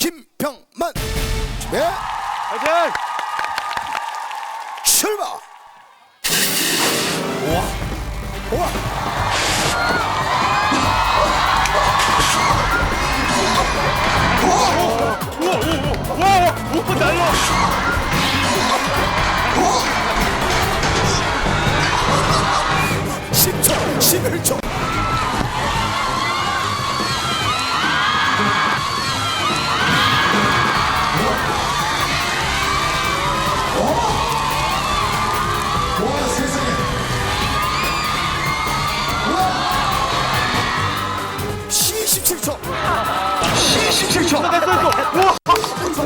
김병만 준비 화이팅! 출발 우와 우와 와! 오 날려! 10초 11초 (17초) 됐어 됐어!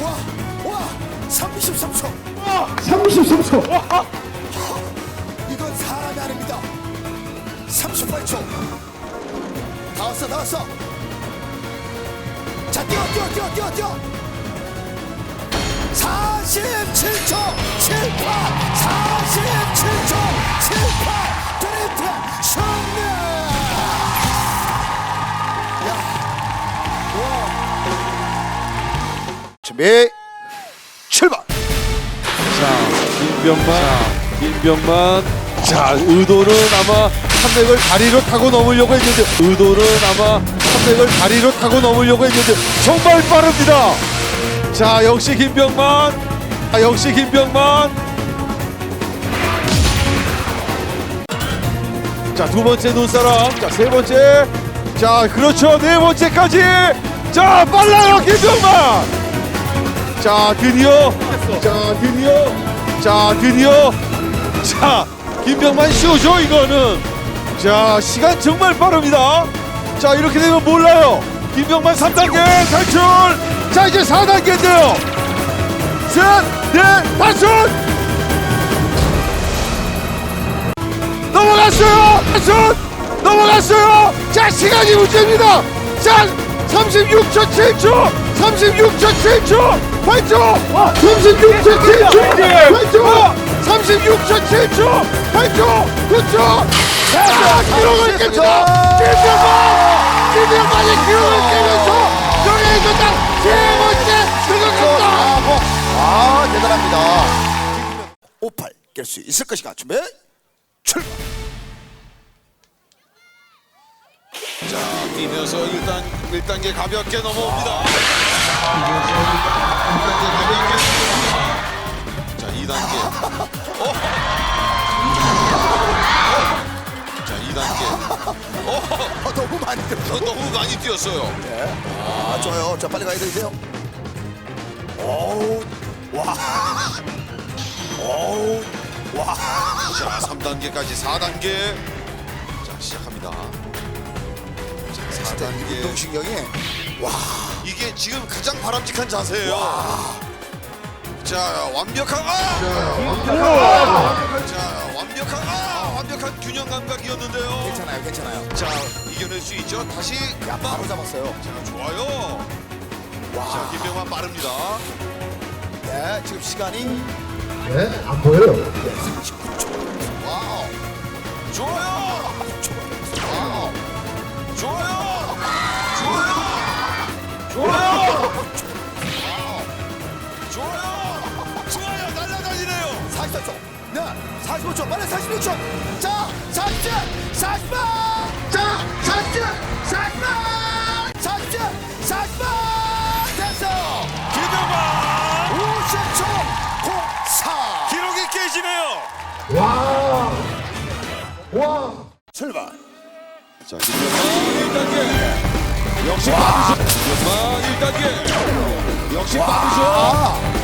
와! 와, 와, 33초. 33초 이건 사람이 아닙니다. 38초. 다 왔어, 다 왔어. 자, 뛰어, 뛰어, 뛰어, 뛰어, 뛰어. 47초, 78, 47초, 준비, 출발! 자, 김병만, 김병만. 자, 의도는 아마 300을 다리로 타고 넘으려고 했는데, 의도는 아마 300을 다리로 타고 넘으려고 했는데, 정말 빠릅니다. 자, 역시 김병만. 아, 역시 김병만. 자, 두 번째 눈사람. 자, 세 번째. 자, 그렇죠. 네 번째까지. 자, 빨라요, 김병만. 자 드디어. 자 드디어. 자 드디어. 자 김병만 쇼죠 이거는. 자 시간 정말 빠릅니다. 자 이렇게 되면 몰라요. 김병만 3단계 탈출. 자 이제 4단계인데요. 셋넷 탈출! 넘어갔어요! 탈출! 넘어갔어요! 자 시간이 문제입니다. 자 36초 7초 36초 7초 8초 36초 7초 8초 36초 7초 8초 9초 자 기록을 깹니다. 김병만 김병만이 기록을 깨면서 정해서 딱 세 번째 들어갑니다. 아 대단합니다. 58 깰 수 있을 것인가? 준비 출발. 자 뛰면서 일단 1단계 가볍게 넘어옵니다 자 2단계 어? 자 2단계 어, 너무 많이 들어. 어, 너무 많이 뛰었어요 아 좋아요. 자 빨리 가야 되세요. 오우 와. 오우 와. 자 3단계까지 4단계 자 시작합니다 자 진짜 4단계 운동신경이 와. 이게 지금 가장 바람직한 자세예요 자 완벽한 아! 자 완벽한 아! 완벽한 균형 감각이었는데요 괜찮아요, 괜찮아요. 자 이겨낼 수 있죠 다시 야 한번 바로 잡았어요. 자 좋아요 자 와. 김병만 빠릅니다 네 지금 시간이 네 안 보여요 39초. 와우. 좋아요 와우. 좋아요 좋아요 45초. 빨리 46초. 자, 40. 40번. 자, 40. 40번. 40. 40번. 됐어. 김병만 50초. 04. 기록이 깨지네요 와 와 출발. 자, 김병만 1단계. 역시 빠르죠. 김병만 1단계. 역시 빠르죠.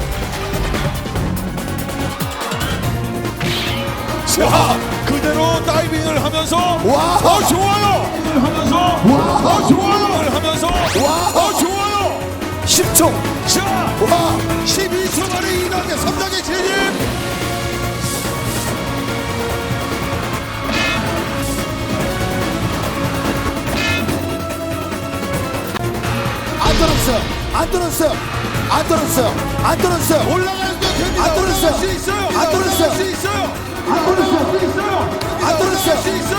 자, 그대로 다이빙을 하면서 와. 어 좋아요. 하면서 어 좋아요. 하면서 어 좋아요. 10초. 자, 와. 12초 만에 2단계, 3단계 진입. 안 떨어졌어요. 안 떨어졌어요. 안 떨어졌어요. 안 떨어졌어요. 올라가도 됩니다. 안 떨어졌어요. 올라갈 수 있어요. 안 떨어졌어요. 올라갈 수 있어요. 안 떨어졌어. 수가 있어.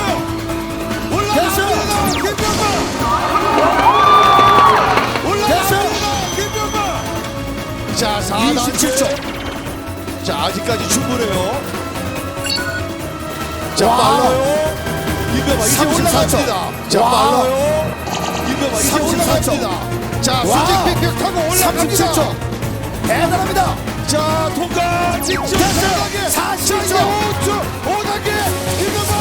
27초. 자, 아직까지 충분해요. 자, 빨라요. 이제 올라갑니다. 자, 빨라요. 이제 올라갑니다. 자, 수직 백격 타고 올라갑니다. 37초. 대단합니다. 자 통과. 4단계 40초. 5초 5단계 김병만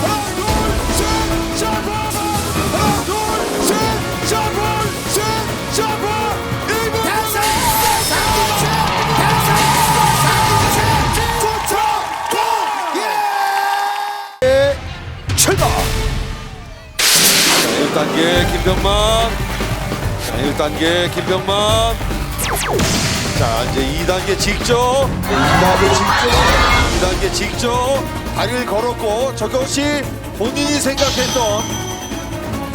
하나 둘셋 잡아 하나 둘셋 잡아 셋 잡아 1분 예. 출발 1단계 김병만 자 1단계 김병만 자 이제 2단계 직접 2단계 직접 2단계 직접 다리를 걸었고 저것이 본인이 생각했던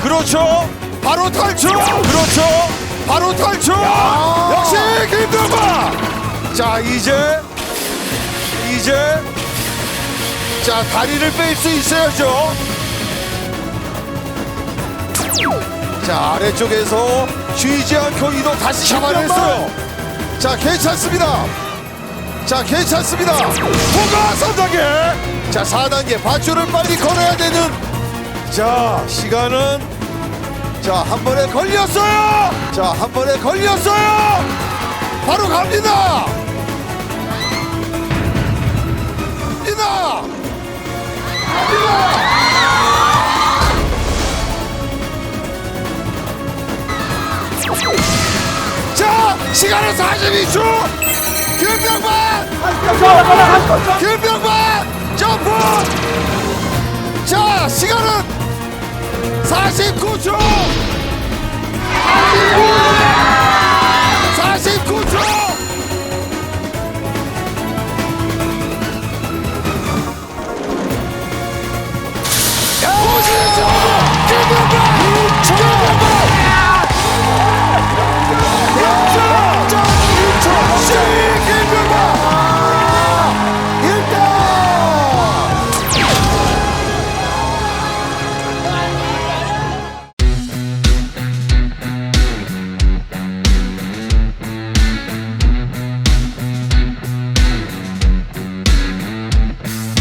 그렇죠. 바로 탈출! 그렇죠. 바로 탈출! 역시 김병만 자 이제 이제 자 다리를 뺄 수 있어야죠. 자 아래쪽에서 쉬지 않고 이동 다시 잡아냈어요 자 괜찮습니다. 자 괜찮습니다. 통과 3단계. 자 4단계 밧줄을 빨리 걸어야 되는. 자 시간은 자 한 번에 걸렸어요. 자 한 번에 걸렸어요. 바로 갑니다. 이나 자 42초 김병만 김병만 점프! 자 시간은 49초